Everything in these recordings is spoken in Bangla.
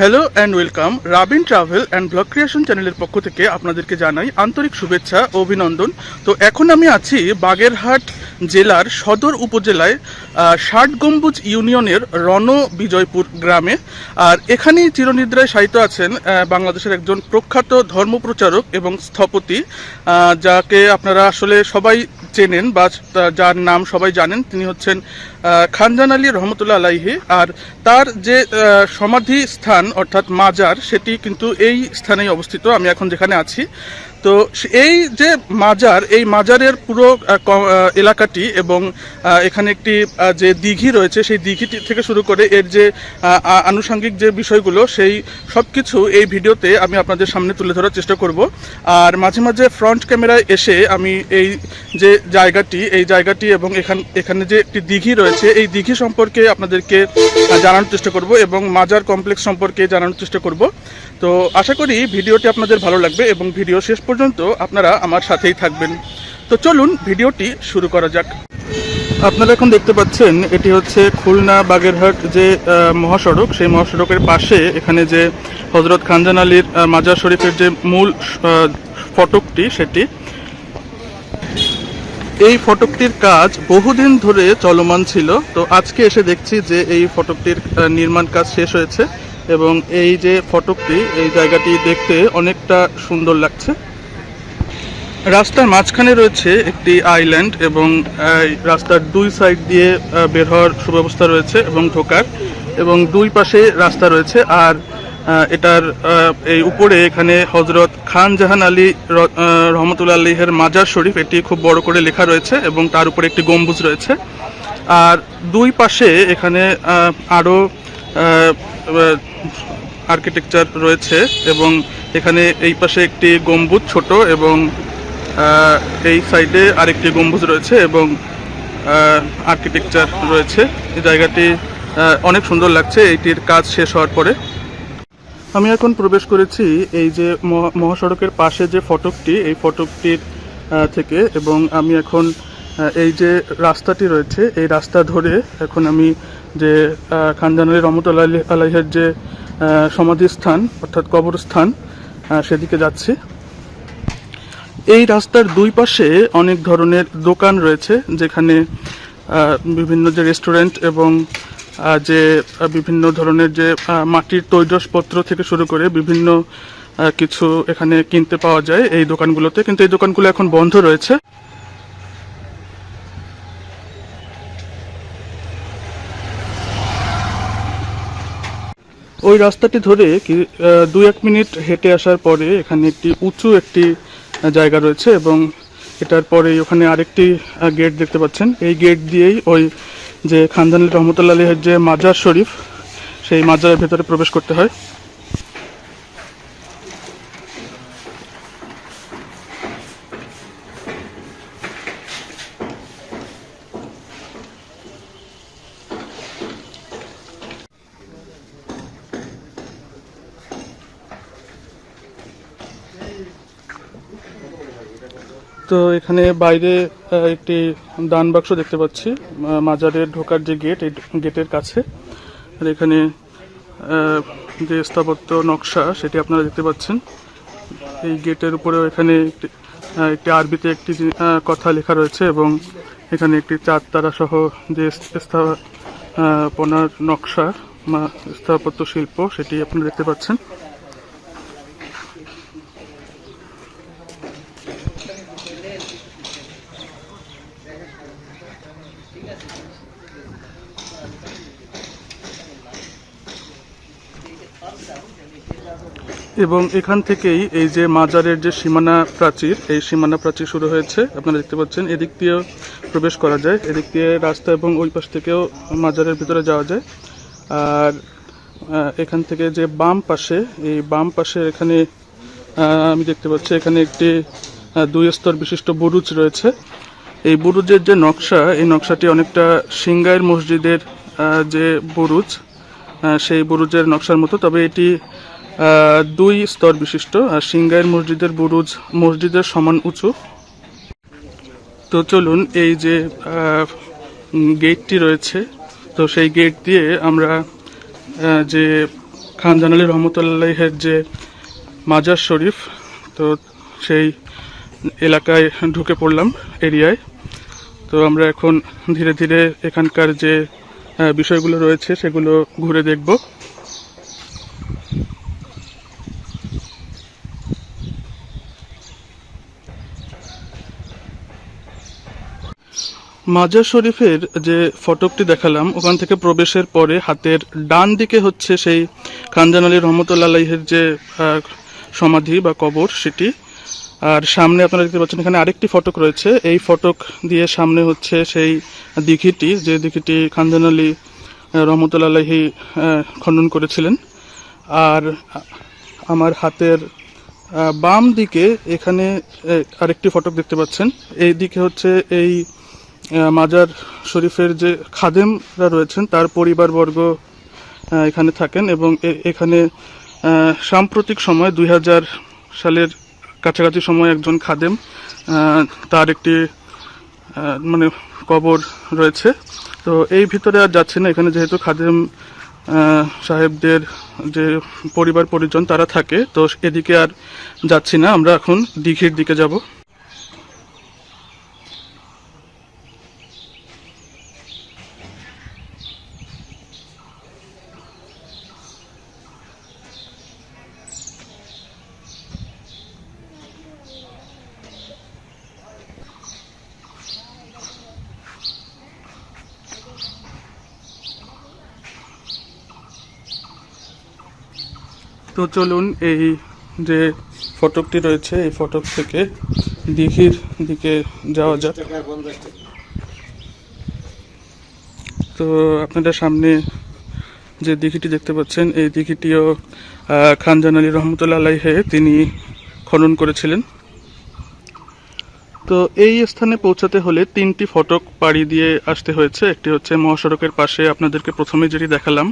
Hello and welcome Rabin travel and blog creation চ্যানেলের পক্ষ থেকে আপনাদেরকে জানাই আন্তরিক শুভেচ্ছা ও অভিনন্দন। তো এখন আমি আছি বাগেরহাট জেলার সদর উপজেলায় ষাট গম্বুজ ইউনিয়নের রণ বিজয়পুর গ্রামে। আর এখানেই চিরনিদ্রায় শায়িত আছেন বাংলাদেশের একজন প্রখ্যাত ধর্মপ্রচারক এবং স্থপতি যাকে আপনারা আসলে সবাই চেনেন বা যার নাম সবাই জানেন, তিনি হচ্ছেন খানজান আলী রহমতুল্লাহ আলাইহি। আর তার যে সমাধি স্থান অর্থাৎ মাজার, সেটি কিন্তু এই স্থানেই অবস্থিত। আমি এখন যেখানে আছি তো এই যে মাজার, এই মাজারের পুরো এলাকাটি এবং এখানে একটি যে দিঘি রয়েছে, সেই দিঘিটি থেকে শুরু করে এর যে আনুষঙ্গিক যে বিষয়গুলো, সেই সব কিছু এই ভিডিওতে আমি আপনাদের সামনে তুলে ধরার চেষ্টা করব। আর মাঝে মাঝে ফ্রন্ট ক্যামেরায় এসে আমি এই যে জায়গাটি, এই জায়গাটি এবং এখান এখানে যে একটি দিঘি রয়েছে, এই দিঘি সম্পর্কে আপনাদেরকে জানানোর চেষ্টা করব এবং মাজার কমপ্লেক্স সম্পর্কে জানানোর চেষ্টা করব। তো আশা করি ভিডিওটি আপনাদের ভালো লাগবে এবং ভিডিও শেষ পর্যন্ত আপনারা আমার সাথেই থাকবেন। তো চলুন ভিডিওটি শুরু করা যাক। আপনারা এখন দেখতে পাচ্ছেন, এটি হচ্ছে খুলনা বাগেরহাট যে মহাসড়ক, সেই মহাসড়কের পাশে এখানে যে হজরত খানজান আলীর মাজার শরীফের যে মূল ফটকটি, সেটি। এই ফটকটির কাজ বহুদিন ধরে চলমান ছিল। তো আজকে এসে দেখছি যে এই ফটকটির নির্মাণ কাজ শেষ হয়েছে এবং এই যে ফটকটি, এই জায়গাটি দেখতে অনেকটা সুন্দর লাগছে। রাস্তার মাঝখানে রয়েছে একটি আইল্যান্ড এবং রাস্তার দুই সাইড দিয়ে বের হওয়ার সুব্যবস্থা রয়েছে এবং ঢোকার এবং দুই পাশে রাস্তা রয়েছে আর এটার এই উপরে এখানে হজরত খান জাহান আলী র- আহ, রহমতুল্লাহ আলীহের মাজার শরীফ এটি খুব বড় করে লেখা রয়েছে এবং তার উপরে একটি গম্বুজ রয়েছে। আর দুই পাশে এখানে আরও আর্কিটেকচার রয়েছে এবং এখানে এই পাশে একটি গম্বুজ ছোট এবং এই সাইডে আরেকটি গম্বুজ রয়েছে এবং আর্কিটেকচার রয়েছে। এই জায়গাটি অনেক সুন্দর লাগছে। এইটির কাজ শেষ হওয়ার পরে। আমি এখন প্রবেশ করেছি এই যে মহা- মহাসড়কের পাশে যে ফটকটি, এই ফটকটির থেকে এবং আমি এখন এই যে রাস্তাটি রয়েছে, এই রাস্তা ধরে এখন আমি যে খানজান আলী আলী আলাইহের যে সমাধিস্থান, অর্থাৎ কবরস্থান সেদিকে যাচ্ছি। এই রাস্তার দুই পাশে অনেক ধরনের দোকান রয়েছে যেখানে বিভিন্ন যে রেস্টুরেন্ট এবং যে বিভিন্ন ধরনের যে মাটির তৈজসপত্র থেকে শুরু করে বিভিন্ন কিছু এখানে কিনতে পাওয়া যায় এই দোকানগুলোতে। কিন্তু এই দোকানগুলো এখন বন্ধ রয়েছে। ওই রাস্তাটি ধরে কি আহ, দু এক মিনিট হেঁটে আসার পরে এখানে একটি উঁচু একটি জায়গা রয়েছে এবং এটার পরে ওখানে আরেকটি গেট দেখতে পাচ্ছেন। এই গেট দিয়েই ওই যে খানদান রহমতুল্লাহ আলী যে মাজার শরীফ, সেই মাজারের ভেতরে প্রবেশ করতে হয়। তো এখানে বাইরে একটি দান বাক্স দেখতে পাচ্ছি। মা- মাজারে ঢোকার যে গেট, এই গেটের কাছে। আর এখানে যে স্থাপত্য নকশা, সেটি আপনারা দেখতে পাচ্ছেন। এই গেটের উপরেও এখানে একটি একটি আরবিতে একটি কথা লেখা রয়েছে এবং এখানে একটি চার তারা সহ যে স্থাপনার নকশা স্থাপত্য শিল্প, সেটি আপনারা দেখতে পাচ্ছেন। এবং এখান থেকেই এই যে মাজারের যে সীমানা প্রাচীর, এই সীমানা প্রাচীর শুরু হয়েছে। আপনারা দেখতে পাচ্ছেন, এদিক দিয়েও প্রবেশ করা যায়। এদিক দিয়ে রাস্তা এবং ওই পাশ থেকেও মাজারের ভিতরে যাওয়া যায়। আর এখান থেকে যে বাম পাশে, এই বাম পাশে এখানে আমি দেখতে পাচ্ছি এখানে একটি দুই স্তর বিশিষ্ট বুরুজ রয়েছে। এই বুরুজের যে নকশা, এই নকশাটি অনেকটা সিঙ্গাইর মসজিদের যে বুরুজ সেই বুরুজের নকশার মতো। তবে এটি দুই স্তর বিশিষ্ট, আর সিঙ্গাইর মসজিদের বুরুজ মসজিদের সমান উঁচু। তো চলুন এই যে গেটটি রয়েছে, তো সেই গেট দিয়ে আমরা যে খান জানালি রহমতুল্লাহের যে মাজার শরীফ, তো সেই এলাকায় ঢুকে পড়লাম এরিয়ায়। তো আমরা এখন ধীরে ধীরে এখানকার যে বিষয়গুলো রয়েছে সেগুলো ঘুরে দেখব। মাজার শরীফের যে ফটকটি দেখালাম, ওখান থেকে প্রবেশের পরে হাতের ডান দিকে হচ্ছে সেই খানজান আলী রহমতুল্লাহের যে সমাধি বা কবর, সেটি। আর সামনে আপনারা দেখতে পাচ্ছেন এখানে আরেকটি ফটক রয়েছে। এই ফটক দিয়ে সামনে হচ্ছে সেই দিঘিটি যে দিঘিটি খানজান আলী আহ, রহমতুল্লাহি আহ, খনন করেছিলেন। আর আমার হাতের বাম দিকে এখানে আরেকটি ফটক দেখতে পাচ্ছেন। এই দিকে হচ্ছে এই মাজার শরীফের যে খাদেমরা রয়েছেন তার পরিবারবর্গ এখানে থাকেন এবং এখানে সাম্প্রতিক সময় দুই হাজার সালের কাছাকাছি সময় একজন খাদেম তার একটি মানে কবর রয়েছে। তো এই ভিতরে আর যাচ্ছে না, এখানে যেহেতু খাদেম সাহেবদের যে পরিবার পরিজন তারা থাকে, তো এদিকে আর যাচ্ছি না। আমরা এখন দিঘির দিকে যাব। তো চলুন এই যে ফটকটি রয়েছে, এই ফটক থেকে দিঘির দিকে যাওয়া যাক। তো আপনাদের সামনে যে দিঘিটি দেখতে পাচ্ছেন, এই দিঘিটিও খানজান আলী রহমতুল্লাহ আলাইহে তিনি খনন করেছিলেন। তো এই স্থানে পৌঁছাতে হলে তিনটি ফটক পাড়ি দিয়ে আসতে হয়েছে। একটি হচ্ছে মহাসড়কের পাশে, আপনাদেরকে প্রথমে যেটি দেখালাম,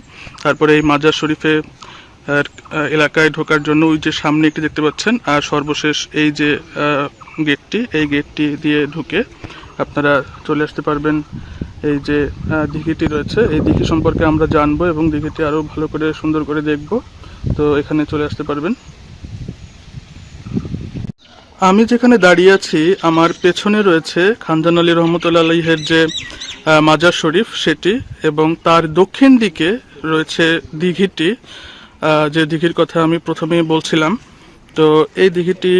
তারপরে এই মাজার শরীফে এলাকায় ঢোকার জন্য ওই যে সামনে একটি দেখতে পাচ্ছেন, আর সর্বশেষ এই যে গেটটি, এই গেটটি দিয়ে ঢুকে আপনারা চলে আসতে পারবেন। এই যে দিঘিটি রয়েছে, এই দিঘি সম্পর্কে আমরা জানব এবং দিঘিটি আরও ভালো করে, সুন্দর করে দেখব। তো এখানে চলে আসতে পারবেন। আমি যেখানে দাঁড়িয়ে আছি, আমার পেছনে রয়েছে খানজান আলী রহমতুল্লাহ আলহের যে মাজার শরীফ সেটি এবং তার দক্ষিণ দিকে রয়েছে দিঘিটি। যে দিঘির কথা আমি প্রথমেই বলছিলাম, তো এই দিঘিটি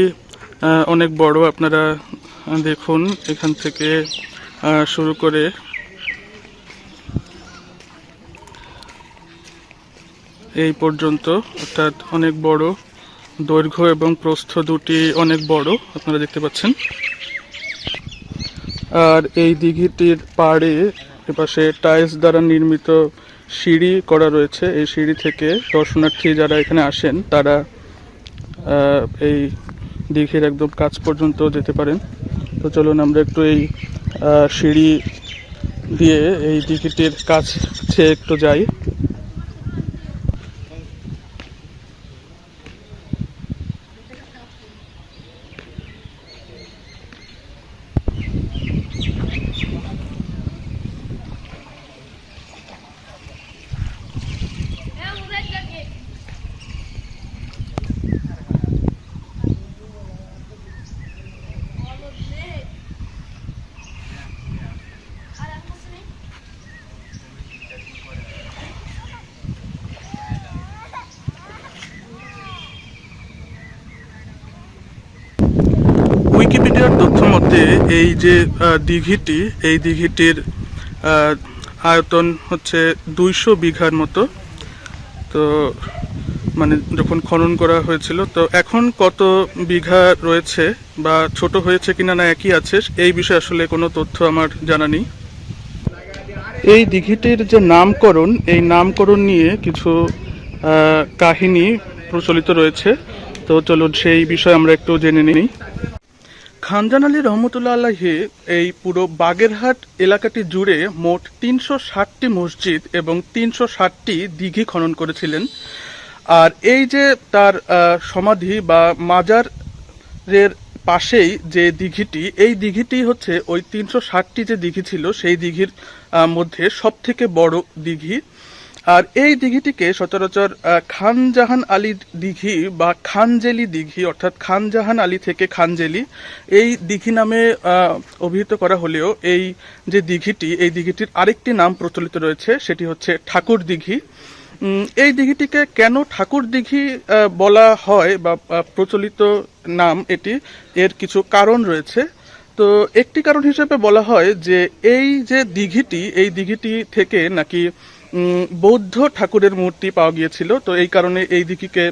অনেক বড়। আপনারা দেখুন এখান থেকে শুরু করে এই পর্যন্ত। অর্থাৎ অনেক বড় দৈর্ঘ্য এবং প্রস্থ দুটি অনেক বড়, আপনারা দেখতে পাচ্ছেন। আর এই দিঘিটির পাড়ে, এপাশে টাইলস দ্বারা নির্মিত সিঁড়ি করা রয়েছে। এই সিঁড়ি থেকে দর্শনার্থী যারা এখানে আসেন, তারা এই দিঘির একদম কাছ পর্যন্ত যেতে পারেন। তো চলুন আমরা একটু এই সিঁড়ি দিয়ে এই দিঘিটির কাছে একটু যাই উইকিপিডিয়ার তথ্য মতে এই যে আহ, দিঘিটি, এই দিঘিটির আয়তন হচ্ছে দুইশো বিঘার মতো। তো মানে যখন খনন করা হয়েছিল, তো এখন কত বিঘা রয়েছে বা ছোট হয়েছে কিনা না একই আছে, এই বিষয়ে আসলে কোনো তথ্য আমার জানা নেই। এই দিঘিটির যে নামকরণ, এই নামকরণ নিয়ে কিছু কাহিনী প্রচলিত রয়েছে। তো চলুন সেই বিষয়ে আমরা একটু জেনে নিই। খানজান আলী রহমতুল্লাহ আল্লাহি এই পুরো বাগেরহাট এলাকাটি জুড়ে মোট তিনশো ষাটটি মসজিদ এবং তিনশো ষাটটি দিঘি খনন করেছিলেন। আর এই যে তার সমাধি বা মাজারের পাশেই যে দিঘিটি, এই দিঘিটি হচ্ছে ওই তিনশো ষাটটি যে দিঘি ছিল, সেই দিঘির মধ্যে সব থেকে বড় দিঘি। আর এই দিঘিটিকে সচরাচর খানজাহান আলী দিঘি বা খানজেলি দিঘি অর্থাৎ খানজাহান আলী থেকে খানজেলি এই দিঘি নামে অভিহিত করা হলেও এই যে দিঘিটি, এই দিঘিটির আরেকটি নাম প্রচলিত রয়েছে, সেটি হচ্ছে ঠাকুর দিঘি। এই দিঘিটিকে কেন ঠাকুর দিঘি বলা হয় বা প্রচলিত নাম এটি, এর কিছু কারণ রয়েছে। তো একটি কারণ হিসেবে বলা হয় যে এই যে দিঘিটি, এই দিঘিটি থেকে নাকি বৌদ্ধ ঠাকুরের মূর্তি পাওয়া গিয়েছিল, তো এই কারণে এই দিঘিকে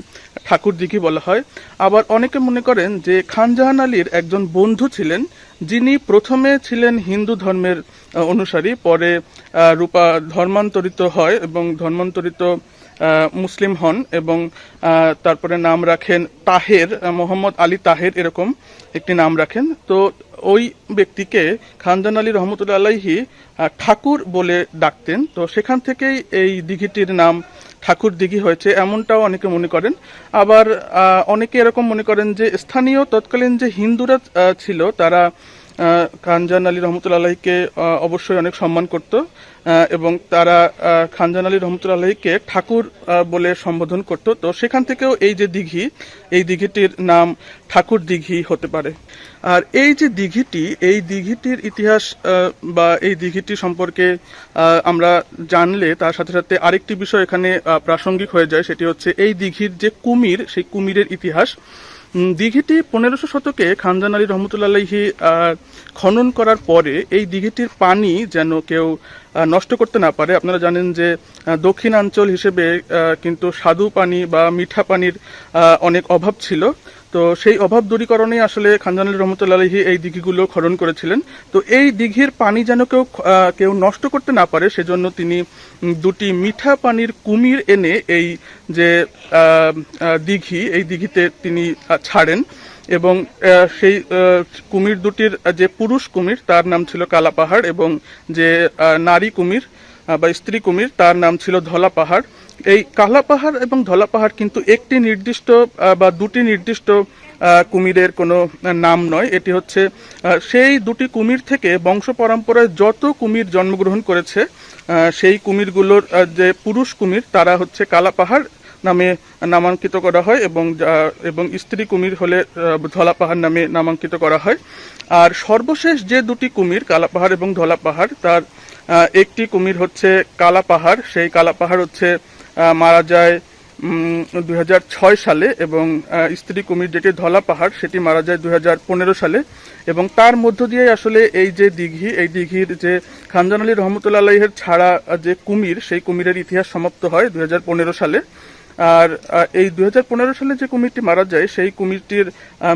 ঠাকুর দিঘি বলা হয়। আবার অনেকে মনে করেন যে খানজাহান আলীর একজন বন্ধু ছিলেন, যিনি প্রথমে ছিলেন হিন্দু ধর্মের অনুসারী, পরে রূপা ধর্মান্তরিত হয় এবং ধর্মান্তরিত মুসলিম হন এবং তারপরে নাম রাখেন তাহের মোহাম্মদ আলী তাহের এরকম একটি নাম রাখেন। তো ওই ব্যক্তিকে খানজান আলী রহমতুল্লা আলাইহি ঠাকুর বলে ডাকতেন। তো সেখান থেকেই এই দিঘিটির নাম ঠাকুর দিঘি হয়েছে, এমনটাও অনেকে মনে করেন। আবার অনেকে এরকম মনে করেন যে স্থানীয় তৎকালীন যে হিন্দুরা ছিল, তারা খানজান আলী রহমতুল্লা অবশ্যই অনেক সম্মান করত। এবং তারা খানজান আলী রহমতুল্লা আলাহিকে ঠাকুর বলে সম্বোধন করত। তো সেখান থেকেও এই যে দিঘি, এই দিঘিটির নাম ঠাকুর দিঘি হতে পারে। আর এই যে দিঘিটি, এই দিঘিটির ইতিহাস বা এই দিঘিটি সম্পর্কে আমরা জানলে তার সাথে সাথে আরেকটি বিষয় এখানে প্রাসঙ্গিক হয়ে যায়, সেটি হচ্ছে এই দিঘির যে কুমির, সেই কুমিরের ইতিহাস। দিঘিটি পনেরোশো শতকে খানজান আলী রহমতুল্লাহি খনন করার পরে এই দিঘিটির পানি যেন কেউ নষ্ট করতে না পারে। আপনারা জানেন যে দক্ষিণাঞ্চল হিসেবে কিন্তু স্বাদু পানি বা মিঠা পানির অনেক অভাব ছিল। তো সেই অভাব দূরীকরণে আসলে খানজান আলী রহমতুল্লাহি এই দিঘিগুলো খনন করেছিলেন। তো এই দিঘির পানি যেন কেউ কেউ নষ্ট করতে না পারে, সেজন্য তিনি দুটি মিঠা পানির কুমির এনে এই যে দিঘি, এই দিঘিতে তিনি ছাড়েন এবং সেই কুমির দুটির যে পুরুষ কুমির, তার নাম ছিল কালা পাহাড় এবং যে নারী কুমির বা স্ত্রী কুমির, তার নাম ছিল ধলা পাহাড়। এই কালা পাহাড় এবং ধলা পাহাড় কিন্তু একটি নির্দিষ্ট বা দুটি নির্দিষ্ট কুমিরের কোনো নাম নয়। এটি হচ্ছে সেই দুটি কুমির থেকে বংশ পরম্পরায় যত কুমির জন্মগ্রহণ করেছে সেই কুমিরগুলোর যে পুরুষ কুমির, তারা হচ্ছে কালা পাহাড় নামে নামাঙ্কিত করা হয় এবং এবং স্ত্রী কুমির হলে ধলা পাহাড় নামে নামাঙ্কিত করা হয়। আর সর্বশেষ যে দুটি কুমির, কালা পাহাড় এবং ধলা পাহাড়, তার একটি কুমির হচ্ছে কালা পাহাড়। সেই কালা পাহাড় হচ্ছে মারা যায় দু হাজার ছয় সালে এবং স্ত্রী কুমির যেটি ধলা পাহাড়, সেটি মারা যায় দুই হাজার পনেরো সালে। এবং তার মধ্য দিয়ে আসলে এই যে দিঘি, এই দিঘির যে খানজান আলী রহমতুল্লাহ আলাইহের ছাড়া যে কুমির, সেই কুমিরের ইতিহাস সমাপ্ত হয় দুই হাজার পনেরো সালে। আর এই দুই হাজার পনেরো সালে যে কুমিরটি মারা যায়, সেই কুমিরটির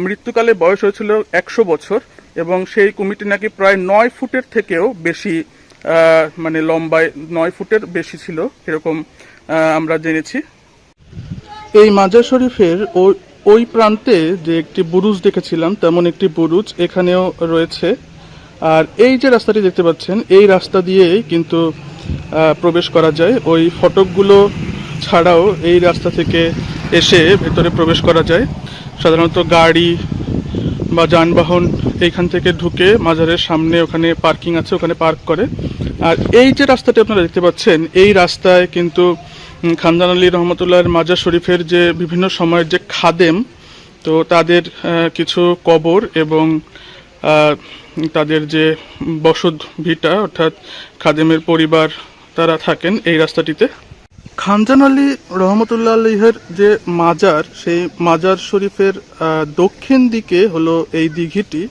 মৃত্যুকালে বয়স হয়েছিল একশো বছর। এবং সেই কুমিরটি নাকি প্রায় নয় ফুটের থেকেও বেশি মানে লম্বায় নয় ফুটের বেশি ছিল, এরকম আমরা জেনেছি। এই মাজার শরীফের ওই ওই প্রান্তে যে একটি বুরুজ দেখেছিলাম, তেমন একটি বুরুজ এখানেও রয়েছে। আর এই যে রাস্তাটি দেখতে পাচ্ছেন, এই রাস্তা দিয়েই কিন্তু প্রবেশ করা যায়। ওই ফটকগুলো ছাড়াও এই রাস্তা থেকে এসে ভেতরে প্রবেশ করা যায়। সাধারণত গাড়ি বা যানবাহন এইখান থেকে ঢুকে মাজারের সামনে ওখানে পার্কিং আছে, ওখানে পার্ক করে। আর এই যে রাস্তাটি আপনারা দেখতে পাচ্ছেন, এই রাস্তায় কিন্তু উম, খানদান আলী রহমতুল্লাহর মাজার শরীফের যে বিভিন্ন সময়ের যে খাদেম তো তাদের কিছু কবর এবং তাদের যে বসত ভিটা অর্থাৎ খাদেমের পরিবার তারা থাকেন এই রাস্তাটিতে। খানজান আলী রহমতুল্লাহ আলহের যে মাজার সেই মাজার শরীফের দক্ষিণ দিকে হলো এই দিঘিটি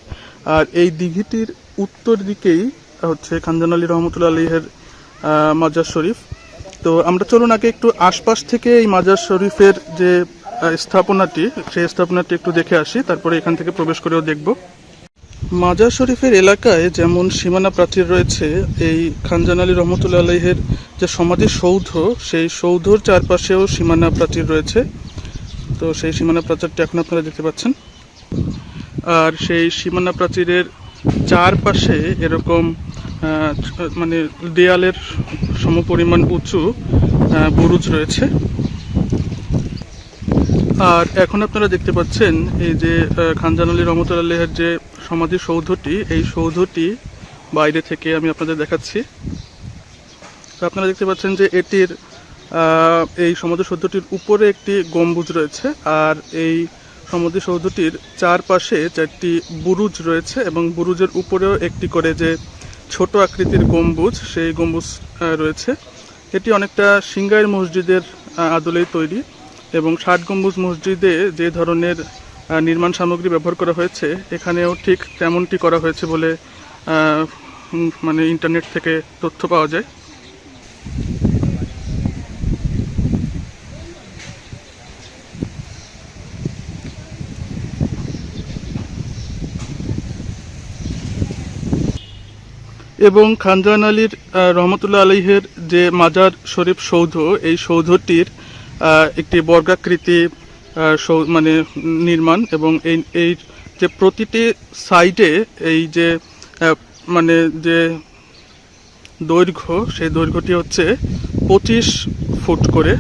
আর এই দিঘিটির উত্তর দিকেই হচ্ছে খানজান আলী রহমতুল্লাহ আলহের মাজার শরীফ। তো আমরা চলুন আগে একটু আশপাশ থেকে এই মাজার শরীফের যে স্থাপনাটি, সেই স্থাপনাটি একটু দেখে আসি, তারপরে এখান থেকে প্রবেশ করেও দেখব। মাজার শরীফের এলাকায় যেমন সীমানা প্রাচীর রয়েছে, এই খানজান আলী রহমতুল্লাহ আলহের যে সমাধি সৌধ, সেই সৌধর চারপাশেও সীমানা প্রাচীর রয়েছে। তো সেই সীমানা প্রাচীরটি এখন আপনারা দেখতে পাচ্ছেন। আর সেই সীমানা প্রাচীরের চারপাশে এরকম মানে দেয়ালের সমপরিমাণ উঁচু বুরুজ রয়েছে। আর এখন আপনারা দেখতে পাচ্ছেন এই যে খানজান আলী রহমতুল্লাহের যে সমাধি সৌধটি, এই সৌধটি বাইরে থেকে আমি আপনাদের দেখাচ্ছি। তো আপনারা দেখতে পাচ্ছেন যে এটির এই সমাধি সৌধটির উপরে একটি গম্বুজ রয়েছে আর এই সমাধি সৌধটির চারপাশে চারটি বুরুজ রয়েছে এবং বুরুজের উপরেও একটি করে যে ছোট আকৃতির গম্বুজ, সেই গম্বুজ রয়েছে। এটি অনেকটা সিঙ্গাইর মসজিদের আদলেই তৈরি এবং ষাট গম্বুজ মসজিদে যে ধরনের নির্মাণ সামগ্রী ব্যবহার করা হয়েছে, এখানেও ঠিক তেমনটি করা হয়েছে বলে মানে ইন্টারনেট থেকে তথ্য পাওয়া যায়। এবং খানজান আলীর রহমতুল্লাহ আলহের যে মাজার শরীফ সৌধ, এই সৌধটির একটি বর্গাকৃতি মানে নির্মাণ এবং এই এই যে প্রতিটি সাইডে এই যে মানে যে দৈর্ঘ্য, সেই দৈর্ঘ্যটি হচ্ছে পঁচিশ ফুট করে।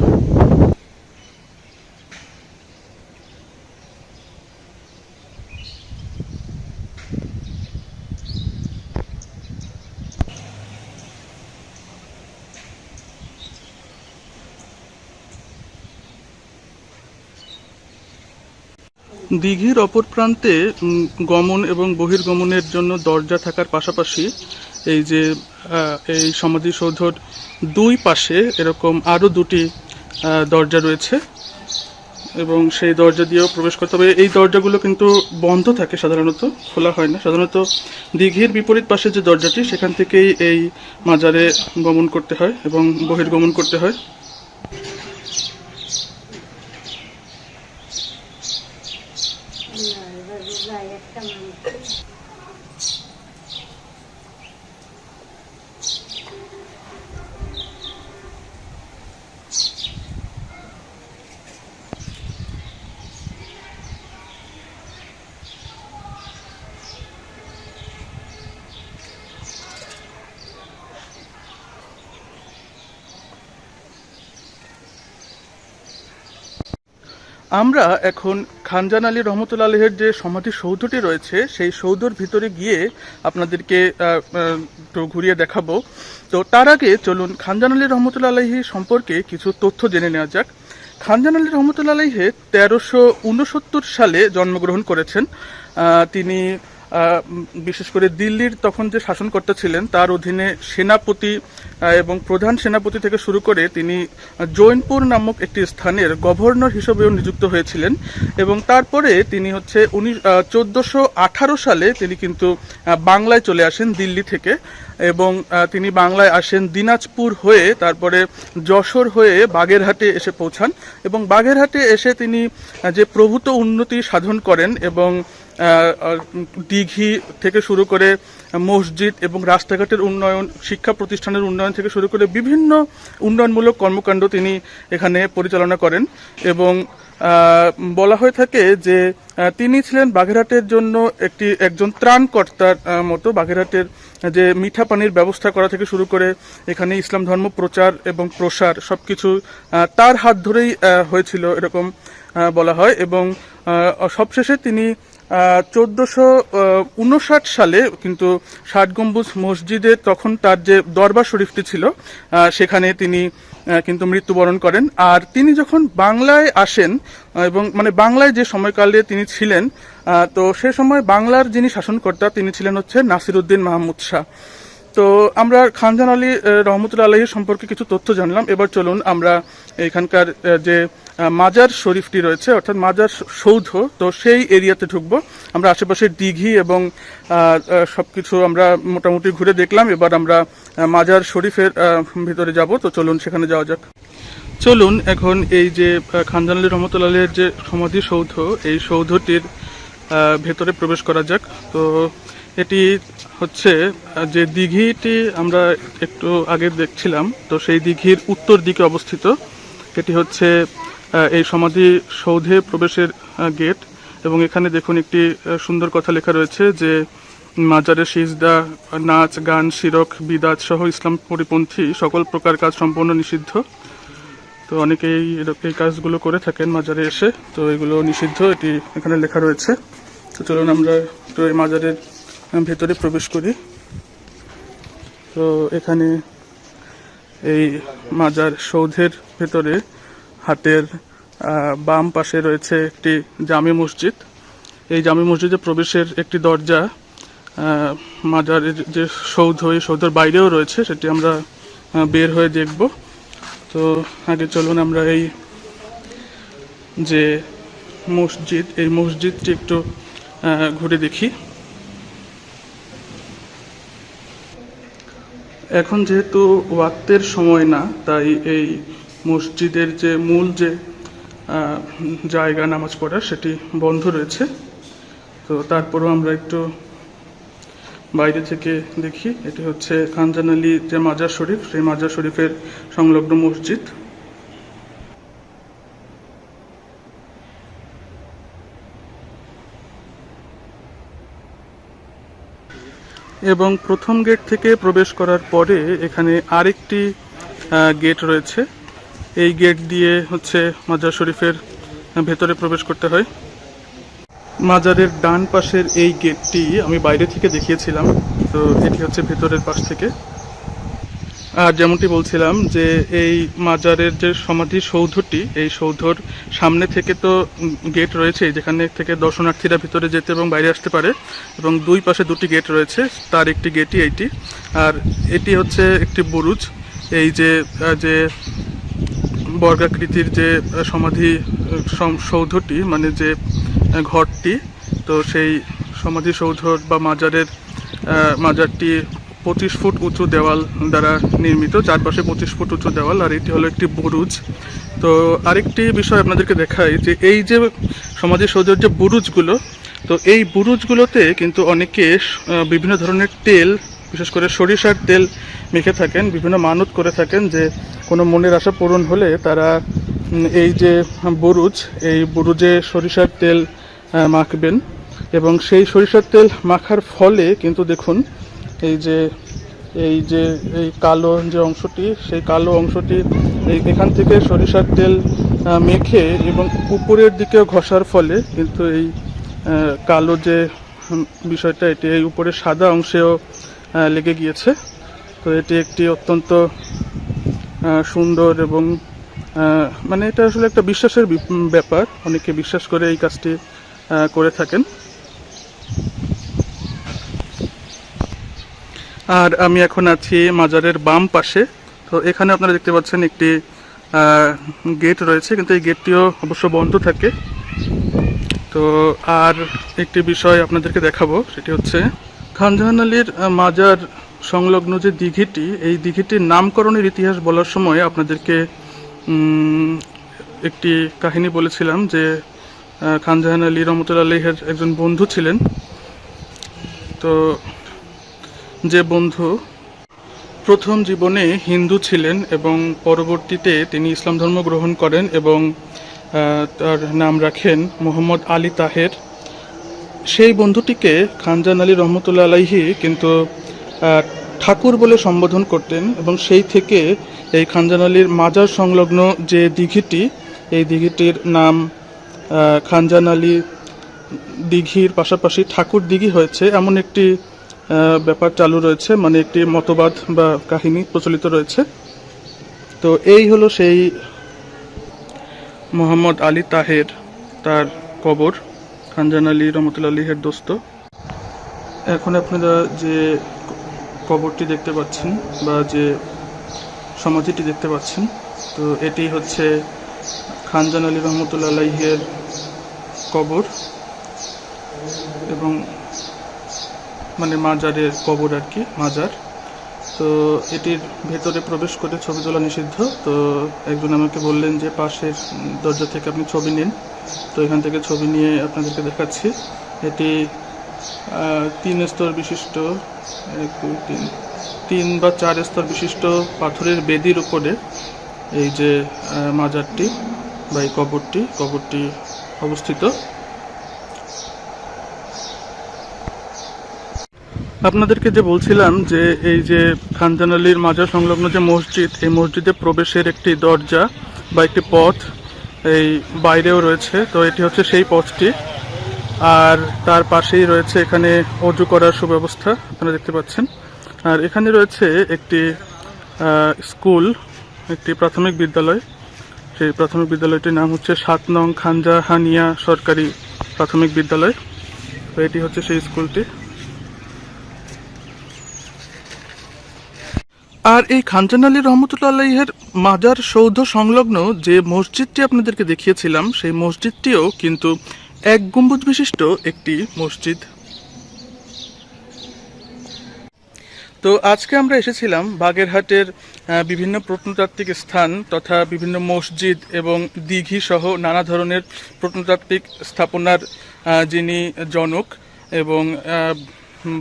দিঘির অপর প্রান্তে গমন এবং বহির্গমনের জন্য দরজা থাকার পাশাপাশি এই যে এই সমাধিসৌধর দুই পাশে এরকম আরও দুটি দরজা রয়েছে এবং সেই দরজা দিয়েও প্রবেশ করতে হবে। এই দরজাগুলো কিন্তু বন্ধ থাকে সাধারণত, খোলা হয় না। সাধারণত দীঘির বিপরীত পাশে যে দরজাটি, সেখান থেকেই এই মাজারে গমন করতে হয় এবং বহির্গমন করতে হয়। আমরা এখন খানজান আলী রহমতুল্লা আলহের যে সমাধি সৌধটি রয়েছে, সেই সৌধর ভিতরে গিয়ে আপনাদেরকে একটু ঘুরিয়ে দেখাবো। তো তার আগে চলুন খানজান আলী রহমতুল্লা আলহি সম্পর্কে কিছু তথ্য জেনে নেওয়া যাক। খানজান আলী রহমতুল্লা আলহে তেরোশো উনসত্তর সালে জন্মগ্রহণ করেছেন। তিনি বিশেষ করে দিল্লির তখন যে শাসনকর্তা ছিলেন, তার অধীনে সেনাপতি এবং প্রধান সেনাপতি থেকে শুরু করে তিনি জৈনপুর নামক একটি স্থানের গভর্নর হিসেবেও নিযুক্ত হয়েছিলেন এবং তারপরে তিনি হচ্ছে উনিশ চোদ্দোশো আঠারো সালে তিনি কিন্তু বাংলায় চলে আসেন দিল্লি থেকে এবং তিনি বাংলায় আসেন দিনাজপুর হয়ে, তারপরে যশোর হয়ে বাগেরহাটে এসে পৌঁছান এবং বাগেরহাটে এসে তিনি যে প্রভূত উন্নতি সাধন করেন এবং দিঘি থেকে শুরু করে মসজিদ এবং রাস্তাঘাটের উন্নয়ন, শিক্ষা প্রতিষ্ঠানের উন্নয়ন থেকে শুরু করে বিভিন্ন উন্নয়নমূলক কর্মকাণ্ড তিনি এখানে পরিচালনা করেন এবং বলা হয়ে থাকে যে তিনি ছিলেন বাঘেরহাটের জন্য একটি একজন ত্রাণকর্তার মতো। বাঘেরহাটের যে মিঠা পানির ব্যবস্থা করা থেকে শুরু করে এখানে ইসলাম ধর্ম প্রচার এবং প্রসার সব কিছু তার হাত ধরেই হয়েছিল এরকম বলা হয় এবং সবশেষে তিনি চোদ্দশো উনষাট সালে কিন্তু ষাট গম্বুজ মসজিদে তখন তার যে দরবার শরীফটি ছিল সেখানে তিনি কিন্তু মৃত্যুবরণ করেন। আর তিনি যখন বাংলায় আসেন এবং মানে বাংলায় যে সময়কালে তিনি ছিলেন তো সে সময় বাংলার যিনি শাসনকর্তা তিনি ছিলেন হচ্ছে নাসিরুদ্দিন মাহমুদ শাহ। তো আমরা খানজান আলী আহ, রহমতুল্লাহ আলহী সম্পর্কে কিছু তথ্য জানলাম। এবার চলুন আমরা এখানকার যে মাজার শরীফটি রয়েছে, অর্থাৎ মাজার সৌধ। তো সেই এরিয়াতে ঢুকবো। আমরা আশেপাশে দিঘি এবং সব কিছু আমরা মোটামুটি ঘুরে দেখলাম। এবার আমরা মাজার শরীফের ভিতরে যাব। তো চলুন সেখানে যাওয়া যাক। চলুন এখন এই যে খানজান আলী যে সমাধি সৌধ, এই সৌধটির ভেতরে প্রবেশ করা যাক। তো এটি হচ্ছে যে দিঘিটি আমরা একটু আগে দেখছিলাম, তো সেই দিঘির উত্তর দিকে অবস্থিত। এটি হচ্ছে এই সমাধি সৌধে প্রবেশের গেট। এবং এখানে দেখুন একটি সুন্দর কথা লেখা রয়েছে যে মাজারে সিজদা, নাচ, গান, শিরক, বিদাত সহ ইসলাম পরিপন্থী সকল প্রকার কাজ সম্পূর্ণ নিষিদ্ধ। তো অনেকেই এই কাজগুলো করে থাকেন মাজারে এসে। তো এগুলো নিষিদ্ধ, এটি এখানে লেখা রয়েছে। তো চলুন আমরা একটু এই মাজারের ভেতরে প্রবেশ করি। তো এখানে এই মাজার সৌধের ভেতরে হাতের বাম পাশে রয়েছে একটি জামি মসজিদ। এই জামি মসজিদে প্রবেশের একটি দরজা মাজারের যে সৌধ, এই সৌধের বাইরেও রয়েছে, সেটি আমরা বের হয়ে দেখব। তো আগে চলুন আমরা এই যে মসজিদ, এই মসজিদটি একটু ঘুরে দেখি। এখন যেহেতু ওয়াক্তের সময় না, তাই এই মসজিদের যে মূল যে জায়গা নামাজ পড়ার সেটি বন্ধ রয়েছে। তো তারপরও আমরা একটু বাইরে থেকে দেখি, এটি হচ্ছে খানজান আলী যে মাজার শরীফ, সেই মাজার শরীফের সংলগ্ন মসজিদ। এবং প্রথম গেট থেকে প্রবেশ করার পরে এখানে আরেকটি গেট রয়েছে। এই গেট দিয়ে হচ্ছে মাজার শরীফের ভেতরে প্রবেশ করতে হয়। মাজারের ডান পাশের এই গেটটি আমি বাইরে থেকে দেখিয়েছিলাম, তো এটি হচ্ছে ভেতরের পাশ থেকে। আর যেমনটি বলছিলাম যে এই মাজারের যে সমাধি সৌধটি, এই সৌধর সামনে থেকে তো গেট রয়েছে যেখানে থেকে দর্শনার্থীরা ভিতরে যেতে এবং বাইরে আসতে পারে, এবং দুই পাশে দুটি গেট রয়েছে, তার একটি গেটই এইটি। আর এটি হচ্ছে একটি বুরুজ, এই যে যে বর্গাকৃতির যে সমাধি সৌধটি মানে যে ঘরটি, তো সেই সমাধি সৌধ বা মাজারের মাজারটি পঁচিশ ফুট উঁচু দেওয়াল দ্বারা নির্মিত, চারপাশে পঁচিশ ফুট উঁচু দেওয়াল, আর এটি হলো একটি বুরুজ। তো আরেকটি বিষয় আপনাদেরকে দেখাই, যে এই যে সমাধি সৌধের যে বুরুজগুলো, তো এই বুরুজগুলোতে কিন্তু অনেকে বিভিন্ন ধরনের তেল বিশেষ করে সরিষার তেল মেখে থাকেন, বিভিন্ন মানত করে থাকেন যে কোনো মনের আশা পূরণ হলে তারা এই যে বুরুজ, এই বুরুজে সরিষার তেল মাখবেন এবং সেই সরিষার তেল মাখার ফলে কিন্তু দেখুন এই যে এই যে, এই কালো যে অংশটি, সেই কালো অংশটি এখান থেকে সরিষার তেল মেখে এবং উপরের দিকে ঘষার ফলে কিন্তু এই কালো যে বিষয়টা, এটি এই উপরে সাদা অংশেও লেগে গিয়েছে। তো এটি একটি অত্যন্ত সুন্দর এবং মানে এটা আসলে একটা বিশ্বাসের ব্যাপার। অনেকে বিশ্বাস করে এই কাজটি করে থাকেন। আর আমি এখন আছি মাজারের বাম পাশে। তো এখানে আপনারা দেখতে পাচ্ছেন একটি গেট রয়েছে, কিন্তু এই গেটটিও অবশ্য বন্ধ থাকে। তো আর একটি বিষয় আপনাদেরকে দেখাবো, সেটি হচ্ছে খানজাহান আলীর মাজার সংলগ্ন যে দিঘিটি, এই দিঘিটির নামকরণের ইতিহাস বলার সময় আপনাদেরকে একটি কাহিনী বলেছিলাম যে খানজাহান আলী রহমতুল্লাহ আলীহের একজন বন্ধু ছিলেন। তো যে বন্ধু প্রথম জীবনে হিন্দু ছিলেন এবং পরবর্তীতে তিনি ইসলাম ধর্ম গ্রহণ করেন এবং তার নাম রাখেন মোহাম্মদ আলী তাহের। সেই বন্ধুটিকে খানজান আলী রহমতুল্লা আলাইহি কিন্তু ঠাকুর বলে সম্বোধন করতেন এবং সেই থেকে এই খানজান আলীর মাজার সংলগ্ন যে দিঘিটি, এই দিঘিটির নাম খানজান আলী দিঘির পাশাপাশি ঠাকুর দিঘি হয়েছে। এমন একটি ব্যাপার চালু রয়েছে মানে একটি মতবাদ বা কাহিনী প্রচলিত রয়েছে। তো এই হলো সেই মোহাম্মদ আলী তাহের তার কবর। খানজান আলী রহমতুল্লা আলীহের দোস্ত। এখন আপনারা যে কবরটি দেখতে পাচ্ছেন বা যে সমাধিটি দেখতে পাচ্ছেন, তো এটি হচ্ছে খানজান আলী রহমতুল্লা আলাইহের কবর এবং মানে মাজারের কবর আর কি, মাজার। তো এটির ভেতরে প্রবেশ করে ছবি তোলা নিষিদ্ধ। তো একজন আমাকে বললেন যে পাশের দরজা থেকে আপনি ছবি নিন। তো এখান থেকে ছবি নিয়ে আপনাদেরকে দেখাচ্ছি। এটি তিন স্তর বিশিষ্ট, এক, দুই, তিন তিন বা চার স্তর বিশিষ্ট পাথরের বেদির উপরে এই যে মাজারটি বা এই কবরটি কবরটি অবস্থিত। আপনাদেরকে যে বলছিলাম যে এই যে খানজান আলীর মাজার সংলগ্ন যে মসজিদ, এই মসজিদে প্রবেশের একটি দরজা বা একটি পথ এই বাইরেও রয়েছে। তো এটি হচ্ছে সেই পথটি। আর তার পাশেই রয়েছে এখানে অজু করার সুব্যবস্থা, আপনারা দেখতে পাচ্ছেন। আর এখানে রয়েছে একটি স্কুল, একটি প্রাথমিক বিদ্যালয়। সেই প্রাথমিক বিদ্যালয়টির নাম হচ্ছে সাত নং খানজা হানিয়া সরকারি প্রাথমিক বিদ্যালয়। তো এটি হচ্ছে সেই স্কুলটি। আর এই খানজান আলী রহমতুল্লাহ মাজার সৌধ সংলগ্ন যে মসজিদটি আপনাদেরকে দেখিয়েছিলাম, সেই মসজিদটিও কিন্তু এক গম্বুজ বিশিষ্ট একটি মসজিদ। তো আজকে আমরা এসেছিলাম বাগেরহাটের বিভিন্ন প্রত্নতাত্ত্বিক স্থান তথা বিভিন্ন মসজিদ এবং দিঘি সহ নানা ধরনের প্রত্নতাত্ত্বিক স্থাপনার যিনি জনক এবং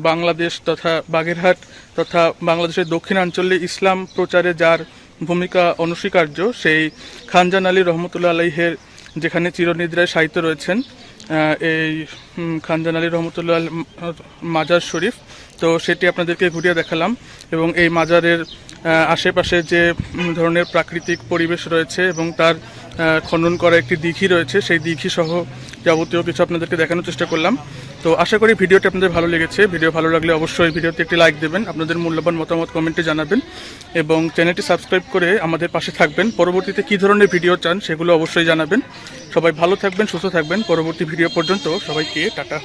বাংলাদেশ তথা বাগেরহাট তথা বাংলাদেশের দক্ষিণাঞ্চলে ইসলাম প্রচারে যার ভূমিকা অনস্বীকার্য, সেই খানজান আলী রহমতুল্লাহ আলাইহের যেখানে চিরনিদ্রায় সাহিত্য রয়েছেন এই খানজান আলী রহমতুল্লাহ মাজার শরীফ। তো সেটি আপনাদেরকে ঘুরিয়ে দেখালাম এবং এই মাজারের আশেপাশে যে ধরনের প্রাকৃতিক পরিবেশ রয়েছে এবং তার খনন করা একটি দিঘি রয়েছে, সেই দিঘি সহ যাবতীয় কিছু আপনাদেরকে দেখানোর চেষ্টা করলাম। তো আশা করি ভিডিওটি আপনাদের ভালো লেগেছে। ভিডিও ভালো লাগলে অবশ্যই ভিডিওতে একটি লাইক দেবেন, আপনাদের মূল্যবান মতামত কমেন্টে জানাবেন এবং চ্যানেলটি সাবস্ক্রাইব করে আমাদের পাশে থাকবেন। পরবর্তীতে কি ধরনের ভিডিও চান সেগুলো অবশ্যই জানাবেন। সবাই ভালো থাকবেন, সুস্থ থাকবেন। পরবর্তী ভিডিও পর্যন্ত সবাইকে টাটা।